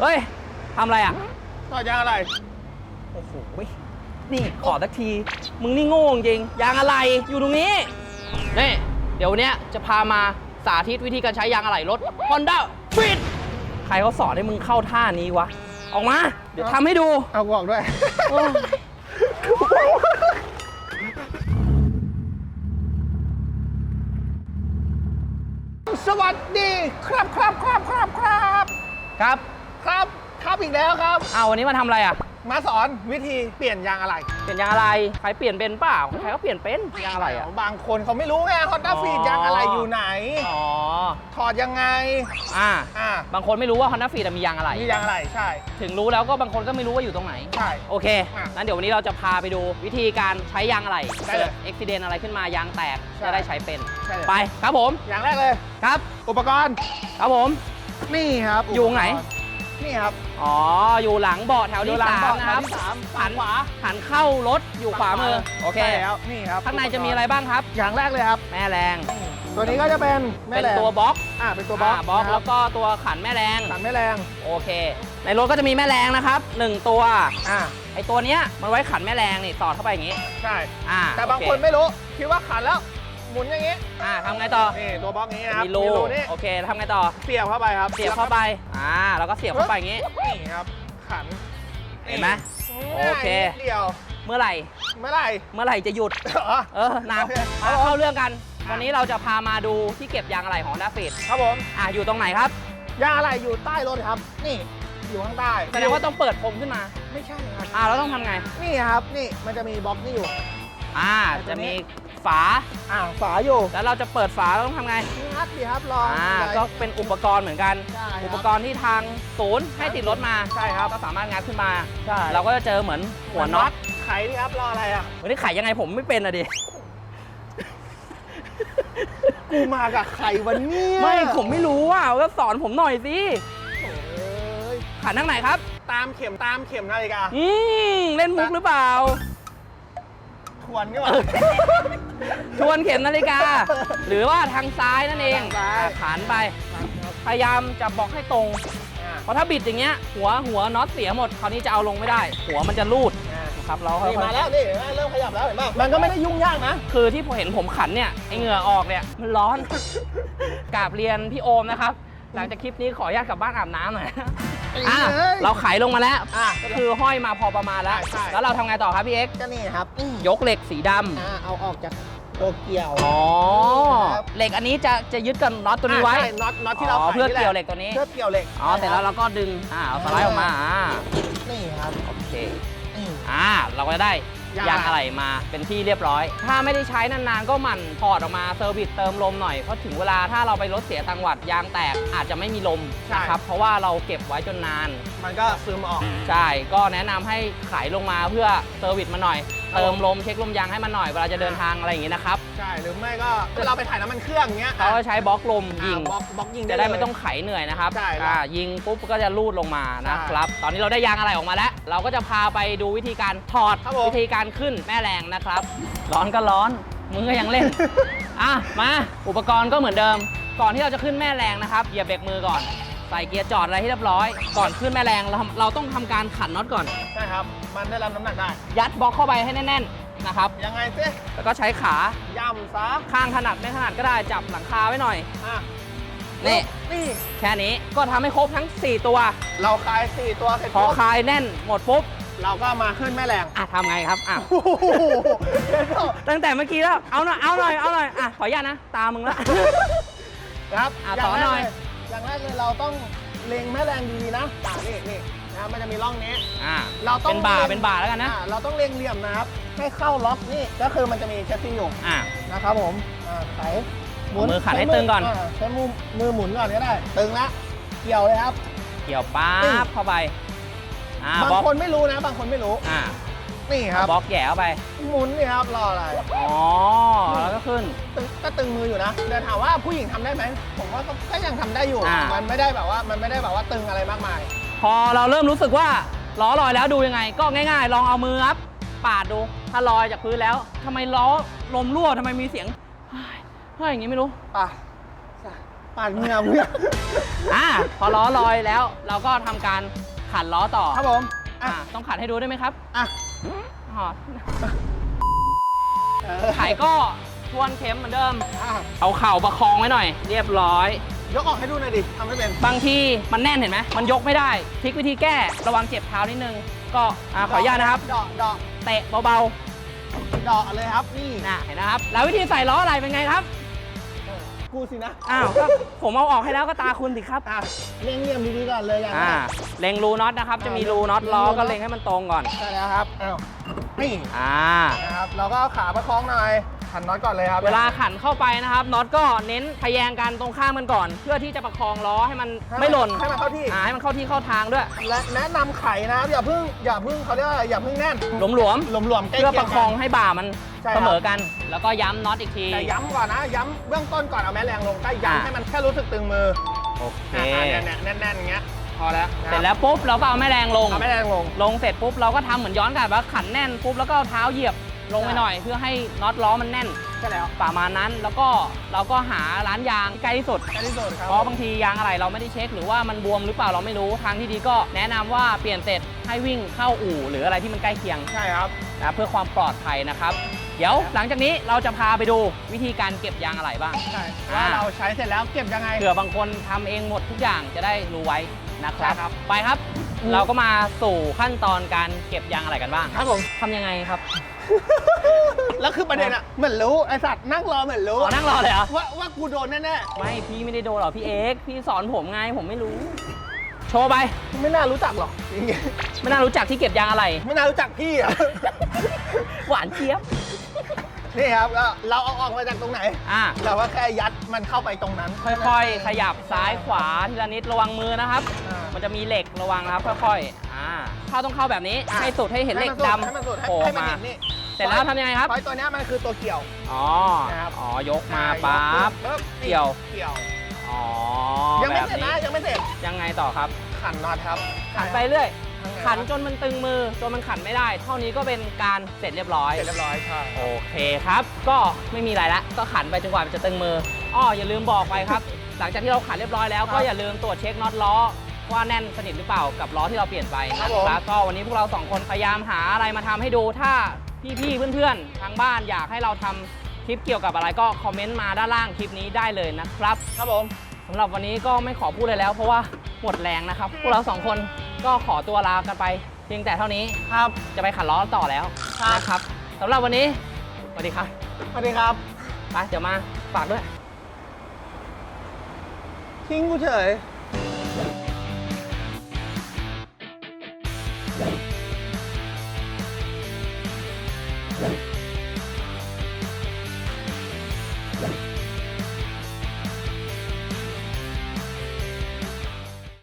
เฮ้ยทำอะไรอะ ต่อยางอะไร โอ้โหนี่ขอสักที มึงนี่โง่จริง ยางอะไร อยู่ตรงนี้ นี่ เดี๋ยวเนี้ยจะพามาสาธิตวิธีการใช้ยางอะไหล่รถ Honda Fit ใครเขาสอนให้มึงเข้าท่านี้วะ ออกมา เดี๋ยวทำให้ดู เอาบอกด้วย โอ้ย สวัสดีครับครับครับครับครับ ครับ ครับ ครับอีกแล้วครับ เอาวันนี้มาทำอะไรอะ มาสอนวิธีเปลี่ยนยางอะไรเปลี่ยนยางอะไร ใครเปลี่ยนเป็นเปล่า ใครก็เปลี่ยนเป็นยางอะไรอะ บางคนเขาไม่รู้ไงฮอนด้าอ๋อ ฟีดยางอะไรอยู่ไหน อ๋อ ถอดยังไง อ่า อ่าบางคนไม่รู้ว่า Honda Fit มียางอะไร มียางอะไรใช่ ถึงรู้แล้วก็บางคนก็ไม่รู้ว่าอยู่ตรงไหน ใช่ โอเค อะงั้นเดี๋ยววันนี้เราจะพาไปดูวิธีการใช้ยางอะไรได้เลยอุบิเหตุอะไรขึ้นมายางแตกใช่จะได้ใช้เป็น ใช่เลย ไปครับผม อย่างแรกเลย ครับ อุปกรณ์ ครับผม นี่ครับอยู่ไหนปกรณ์ นี่ครับ อ๋อ อยู่หลังเบาะแถวอยู่ที่หลังสามเบาะนะครับแถวที่สามหันฝั่งขวาหันเข้ารถอยู่ขวามือ โอเคใช่แล้วนี่ครับ ข้างในจะมีอะไรบ้างครับ อย่างแรกเลยครับ แม่แรง ตัวนี้ก็จะเป็นแม่เป็นแรงตัวบล็อก อ่า เป็นตัวบล็อกาบล็อกนะคแล้รับวก็ตัวขันแม่แรง ขันแม่แรง โอเค ในรถก็จะมีแม่แรงนะครับหนึ่งตัว อ่า ไอตัวเนี้ยมันไว้ขันแม่แรงนี่สอดเข้าไปอย่างงี้ ใช่ อ่า แต่บางโอเคนไม่รู้ คิดว่าขันแล้ว หมุนอย่างงี้อ่าทำไงต่อนี่ตัวบล็อกนี้นะครับมีรูนี่โอเคทำไงต่อ เสียบเข้าไปครับ เสียบเข้าไป อ่า แล้วก็เสียบเข้าไปอย่างงี้ นี่ครับ ขันเห็นไหมโอเคง่ายนิดเดียว เมื่อไหร่ เมื่อไหร่ เมื่อไหร่จะหยุดอ๋อเออนานโอเคมาเข้าเรื่องกัน วันนี้เราจะพามาดูที่เก็บยางอะไหล่ของ d a f i t ครับผม อะอยู่ตรงไหนครับ ยางอะไรอยู่ใต้รถครับ นี่ อยู่ข้างใต้ แสดงว่าต้องเปิดพรมขึ้นมา ไม่ใช่ครับ อ่าเราต้องทำไง นี่ครับ นี่ มันจะมีบล็อกนี่อยู่ อ่า จะมี ฝา อ่าฝาอยู่แล้วเราจะเปิดฝาเราต้องทำไง งัดดีครับรออ่าไว้ก็เป็นอุปกรณ์เหมือนกัน ใช่ครับอุปกรณ์ที่ทางศูนย์ให้ติดรถมาใช่ครับ ก็สามารถงัดขึ้นมา ใช่เราก็จะเจอเหมือนหัวน็อตไขดีครับรออะไรอะ วันนี้ไขยังไงผมไม่เป็นอะดิ กูมากับใครวันนี้ไม่ผมไม่รู้อะก็สอนผมหน่อยสิโอ้ยขันทางไหนครับ ตามเข็มตามเข็มนาฬิกาอืมเล่นมุกหรือเปล่าทวนนี่หว่า ทวนเข็มนาฬิกา หรือว่าทางซ้ายนั่นเองทางซ้ายอะขันไป พยายามจะบอกให้ตรงอ่าเพราะถ้าบิดอย่างเงี้ย หัวหัวน็อตเสียหมด คราวนี้จะเอาลงไม่ได้ หัวมันจะรูดอ่าครับเราค่นี่อยมาแล้วนี่เห็นไหมเริ่มขยับแล้วเห็นป่ะมันก็ไม่ได้ยุ่งยากนะๆคือที่ผมเห็นผมขันเนี่ยไอเหงื่อออกเนี่ยมันร้อน กราบเรียนพี่โอมนะครับ หลังจากคลิปนี้ขออนุญาตกลับบ้านอาบน้ำหน่อย อะเอ้ยเราไขลงมาแล้ว อะ ก็คือห้อยมาพอประมาณแล้ว ใช่ใช่ แล้วเราทำไงต่อครับพี่เอ็กซ์ก็นี่ครับยกเหล็กสีดำอ่าเอาออกจากตัวเกี่ยว อ๋อ ครับ เหล็กอันนี้จะจะยึดกับน็อตตัวนี้ไว้ อ่าใช่น็อตน็อตที่เราอ๋อใส่เพื่อนี่แหละเกี่ยวเหล็กตัวนี้ เพื่อเกี่ยวเหล็กอ๋อ เสร็จแล้วเราก็ดึง อ่าเอาสไลด์ออกมา อ่า นี่ครับ โอเคนี่อ่า เราก็จะได้ ยางยางอะไหล่มาเป็นที่เรียบร้อย ถ้าไม่ได้ใช้นานๆ ก็หมั่นถอดออกมาเซอร์วิสเติมลมหน่อย เพราะถึงเวลาถ้าเราไปรถเสียตังหวัดยางแตกอาจจะไม่มีลมนะครับ เพราะว่าเราเก็บไว้จนนาน มันก็ซึมออกใช่ ก็แนะนำให้ขายลงมาเพื่อเซอร์วิสมาหน่อย เติมลมเช็คลมยางให้มันหน่อยเวลาจะเดินทางอะไรอย่างงี้นะครับ ใช่หรือไม่ก็เราไปถ่ายน้ำมันเครื่องอย่างเงี้ยเขาก็ใช้บล็อกลมยิง อ่าบล็อกบล็อกยิงจะได้เลย ไม่ต้องไขเหนื่อยนะครับใช่ครับอ่ายิงปุ๊บก็จะลูดลงมานะครับ ตอนนี้เราได้ยางอะไรออกมาแล้ว เราก็จะพาไปดูวิธีการถอด ครับผม วิธีการขึ้นแม่แรงนะครับ ร้อนก็ร้อน มึงก็ยังเล่น อะ มา อุปกรณ์ก็เหมือนเดิม ก่อนที่เราจะขึ้นแม่แรงนะครับ เหยียบเบรกมือก่อน ใส่เกียร์จอดอะไรให้เรียบร้อย ก่อนขึ้นแม่แรงเราทำเราต้องทำการขันน็อตก่อน ใช่ครับ มันได้รับน้ำหนักได้ ยัดบล็อกเข้าไปให้แน่นๆนะครับ ยังไงสิแล้วก็ใช้ขาย่ำซะข้างถนัดไม่ถนัดก็ได้จับหลังคาไว้หน่อย อะนี่ นี่ แค่นี้ก็ทำให้ครบทั้ง 4 ตัว เราคลายสี่ตัวเสร็จพอปุ๊บคลายแน่นหมดปุ๊บเราก็มาขึ้นแม่แรงอะทำไงครับอะ โอ้โหเดี๋ยวก่อนตั้งแต่เมื่อกี้แล้ว เอาหน่อย เอาหน่อย เอาหน่อย อะ ขออนุญาตนะ ตามึงละ นะครับอะย่างต่อหน่อยแรกเล อย่างแรกเลยเราต้องเล็งแม่แรงดีๆนะอ่านี่นี่นะครับมันจะมีร่องนี้ อะเราต้องเป็นบ่าล็งเป็นบ่าแล้วกันนะอ่าเราต้องเล็งเหลี่ยมนะครับ ให้เข้าล็อกนี่ก็คือมันจะมีเชสซิ่งอยู่อะนะครับผมอ่าไขหมุนเอามือขัดให้ช้ตึงก่อนาใช้มือมือหมุนก่อนก็ได้ ตึงแล้วเกี่ยวเลยครับ เกี่ยวป๊านี่บเข้าไปอะบางบล็อกคนไม่รู้นะ บางคนไม่รู้ อะนี่ครับบล็อกแหย่เข้าไปหมุนนี่ครับรออะไร อ๋อแล้วก็ขึ้นตึง ก็ตึงมืออยู่นะเดี๋ยวถามว่าผู้หญิงทำได้ไหมผมว่าก็ก็ยังทำได้อยู่ อ่ามั มันไม่ได้แบบว่ามันไม่ได้แบบว่าตึงอะไรมากมาย พอเราเริ่มรู้สึกว่าล้อลอยแล้วดูยังไง ก็ง่าย ๆ ลองเอามือครับปาดดู ถ้าลอยจากพื้นแล้วทำไมล้อลมรั่วทำไมมีเสียงเฮ้ยเฮ้ยอย่างงี้ไม่รู้ ป่ะปาดเหงื่อมึงอ่าพอล้อลอยแล้วเราก็ทำการขันล้อต่อครับผมอ่าอะต้องขันให้ดูได้ไหมครับอะอ๋อเออไขก็ ทวนเข็มเหมือนเดิม อะเอาเข่าประคองไว้หน่อย เรียบร้อย ยกออกให้ดูหน่อยดิทำไม่เป็น บางทีมันแน่นเห็นไหมมันยกไม่ได้ทริกวิธีแก้ระวังเจ็บเท้านิดนึง ก็อ่าขออนุญาตนะครับดอกดอกเตะเบาดอกเลยครับ นี่ๆนะเห็นนะครับ แล้ววิธีใส่ล้ออะไรเป็นไงครับกูสินะอ้าวก็ผมเอาออกให้แล้วก็ตาคุณสิครับอะเลี่ยงเลี่ยมดีๆก่อนเลยอย่างอ่าแรก เล็งรูน็อตนะครับ จะมีรูน็อตล้อก็เล็งให้มันตรงก่อน ใช่แล้วครับอ้าวนี่อ่า นะครับ เราก็เอาขาประคองหน่อย ขันน็อตก่อนเลยครับเวลาขันเข้าไปนะครับน็อตก็เน้นทะแยงกันตรงข้ามกันก่อน เพื่อที่จะประคองล้อให้มันไม่หล่นให้มันเข้าที่อ่าให้มันเข้าที่เข้าทางด้วย และแนะนำไข่นะครับอย่าเพิ่งอย่าเพิ่งเขาเรียกว่าอย่าเพิ่งแน่นหลวมหลวมๆใกล้ๆเพื่อเคียประคองให้บ่ามันใช่ครับเสมอกัน แล้วก็ย้ำน็อตอีกทีแต่ย้ำก่อนนะ ย้ำเบื้องต้นก่อนเอาแม่แรงลงใกล้อะย้ำให้มันแค่รู้สึกตึงมือโอเคอ่าเนี่ยเนี่ยแน่นๆอย่างเงี้ยพอแล้วครับเสร็จแล้วปุ๊บเราก็เอาแม่แรงลงเอาแม่แรงลงลงเสร็จปุ๊บเราก็ทำเหมือนย้อนกลับว่าขันแน่นปุ๊บแล้วก็เอาเท้าเหยียบ ลงไปหน่อยเพื่อให้น็อตล้อมันแน่นใช่แล้วประมาณนั้น แล้วก็เราก็หาร้านยางที่ใกล้ที่สุดแค่ที่สุดครับเพราะบางทียางอะไรเราไม่ได้เช็ค หรือว่ามันบวมหรือเปล่าเราไม่รู้ทางที่ดีก็แนะนำว่าเปลี่ยนเสร็จให้วิ่งเข้าอู่ หรืออะไรที่มันใกล้เคียงใช่ครับนะเพื่อความปลอดภัยนะครับ เดี๋ยวหลังจากนี้เราจะพาไปดูวิธีการเก็บยางอะไรบ้างใช่ว่าเราใช้เสร็จแล้วเก็บยังไงเผื่อบางคนทำเองหมดทุกอย่างจะได้รู้ไว้นะครับ ใช่ครับ ไปครับอืมเราก็มาสู่ขั้นตอนการเก็บยางอะไรกันบ้าง ครับผมทำยังไงครับ แล้วคือประเด็นอะเหมือนรู้ไอสัตว์นั่งรอเหมือนรู้อ๋อนั่งรอเลยเหรอ ว่าว่ากูโดนแน่ไม่พี่ไม่ได้โดนหรอกพี่เอ็กซ์พี่สอนผมไงผมไม่รู้ โชว์ไป ๆไม่น่ารู้จักหรอกจริงไม่น่ารู้จักที่เก็บยางอะไรๆไม่น่ารู้จักพี่อะ หวานเจี๊ยบ นี่ครับก็เราเอาออกมาจากตรงไหน อะ เราก็แค่ยัดมันเข้าไปตรงนั้นค่อยๆ ขยับซ้ายขวาทีละนิดระวังมือนะครับ อ่า มันจะมีเหล็กระวังนะครับค่อยๆ อ่า เข้าต้องเข้าแบบนี้อะให้สุดให้เห็นเหล็กดให้มันสุดำให้โผล่ให้มันมา เห็นนี่เสร็จแล้วทำยังไงครับ ไฟตัวเนี้ยมันคือตัวเกี่ยว อ๋อนะครับ อ๋อ ยกมาปั๊บ ปึ๊บเกี่ยว เกี่ยว อ๋อยังไม่แบบเสร็จนะยังไม่เสร็จยังไงต่อครับ ขันน็อตครับขันไปเรื่อยข้างใขันจนมันตึงมือ จนมันขันไม่ได้ เท่านี้ก็เป็นการเสร็จเรียบร้อย เสร็จเรียบร้อยใช่ โอเคครับ ก็ไม่มีอะไรละ ก็ขันไปจนกว่ามันจะตึงมือ อ้อ อย่าลืมบอกไปครับ หลังจากที่เราขันเรียบร้อยแล้ว ก็อย่าลืมตรวจเช็คน็อตล้อว่าแน่นสนิทหรือเปล่ากับล้อที่เราเปลี่ยนไปนะครับก็วันนี้พวกเราสองคนพยายามหาอะไรมาทำให้ดู ถ้า พี่ๆเพื่อนๆทางบ้านอยากให้เราทำคลิปเกี่ยวกับอะไรก็คอมเมนต์มาด้านล่างคลิปนี้ได้เลยนะครับ ครับผมสำหรับวันนี้ก็ไม่ขอพูดเลยแล้ว เพราะว่าหมดแรงนะครับ พวกเราสองคนก็ขอตัวลากันไป เพียงแต่เท่านี้ครับ จะไปขันล้อต่อแล้วครับ นะครับสำหรับวันนี้สวัสดีครับสวัสดีครับ ไปเดี๋ยวมาฝากด้วย ทิ้งกูเฉย